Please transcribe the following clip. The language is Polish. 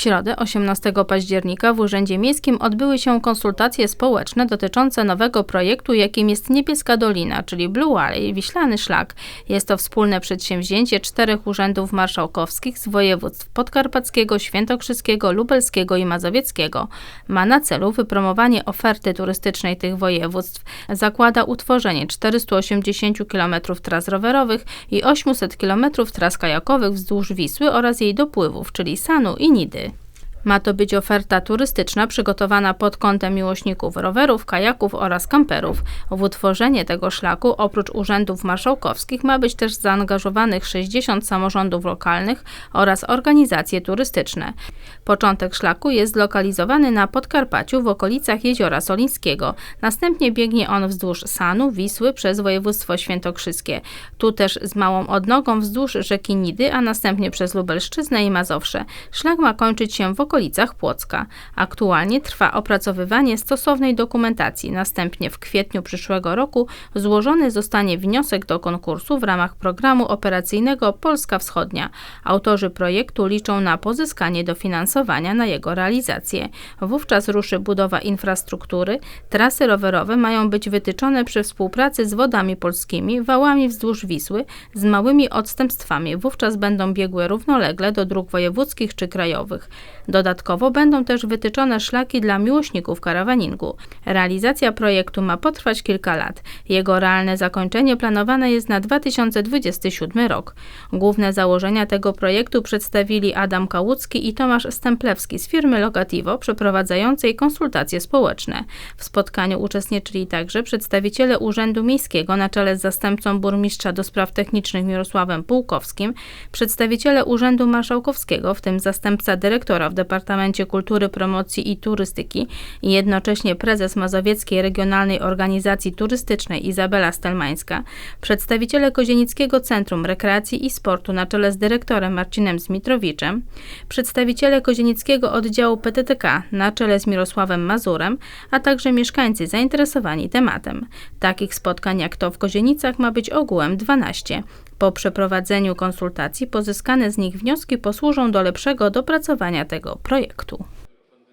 środę 18 października w Urzędzie Miejskim odbyły się konsultacje społeczne dotyczące nowego projektu, jakim jest Niebieska Dolina, czyli Blue Valley, Wiślany Szlak. Jest to wspólne przedsięwzięcie czterech urzędów marszałkowskich z województw podkarpackiego, świętokrzyskiego, lubelskiego i mazowieckiego. Ma na celu wypromowanie oferty turystycznej tych województw. Zakłada utworzenie 480 km tras rowerowych i 800 km tras kajakowych wzdłuż Wisły oraz jej dopływów, czyli Sanu i Nidy. Ma to być oferta turystyczna przygotowana pod kątem miłośników rowerów, kajaków oraz kamperów. W utworzenie tego szlaku oprócz urzędów marszałkowskich ma być też zaangażowanych 60 samorządów lokalnych oraz organizacje turystyczne. Początek szlaku jest zlokalizowany na Podkarpaciu w okolicach Jeziora Solińskiego. Następnie biegnie on wzdłuż Sanu, Wisły przez województwo świętokrzyskie. Tu też z małą odnogą wzdłuż rzeki Nidy, a następnie przez Lubelszczyznę i Mazowsze. Szlak ma kończyć się w okolicach Płocka. Aktualnie trwa opracowywanie stosownej dokumentacji. Następnie w kwietniu przyszłego roku złożony zostanie wniosek do konkursu w ramach programu operacyjnego Polska Wschodnia. Autorzy projektu liczą na pozyskanie dofinansowania na jego realizację. Wówczas ruszy budowa infrastruktury. Trasy rowerowe mają być wytyczone przy współpracy z wodami polskimi, wałami wzdłuż Wisły, z małymi odstępstwami. Wówczas będą biegły równolegle do dróg wojewódzkich czy krajowych. Dodatkowo będą też wytyczone szlaki dla miłośników karawaningu. Realizacja projektu ma potrwać kilka lat. Jego realne zakończenie planowane jest na 2027 rok. Główne założenia tego projektu przedstawili Adam Kałucki i Tomasz Stemplewski z firmy Logativo przeprowadzającej konsultacje społeczne. W spotkaniu uczestniczyli także przedstawiciele Urzędu Miejskiego na czele z zastępcą burmistrza do spraw technicznych Mirosławem Pułkowskim, przedstawiciele Urzędu Marszałkowskiego, w tym zastępca dyrektora w Departamencie Kultury, Promocji i Turystyki i jednocześnie prezes Mazowieckiej Regionalnej Organizacji Turystycznej Izabela Stelmańska, przedstawiciele Kozienickiego Centrum Rekreacji i Sportu na czele z dyrektorem Marcinem Zmitrowiczem, przedstawiciele Kozienickiego Oddziału PTTK na czele z Mirosławem Mazurem, a także mieszkańcy zainteresowani tematem. Takich spotkań jak to w Kozienicach ma być ogółem 12. Po przeprowadzeniu konsultacji pozyskane z nich wnioski posłużą do lepszego dopracowania tego projektu.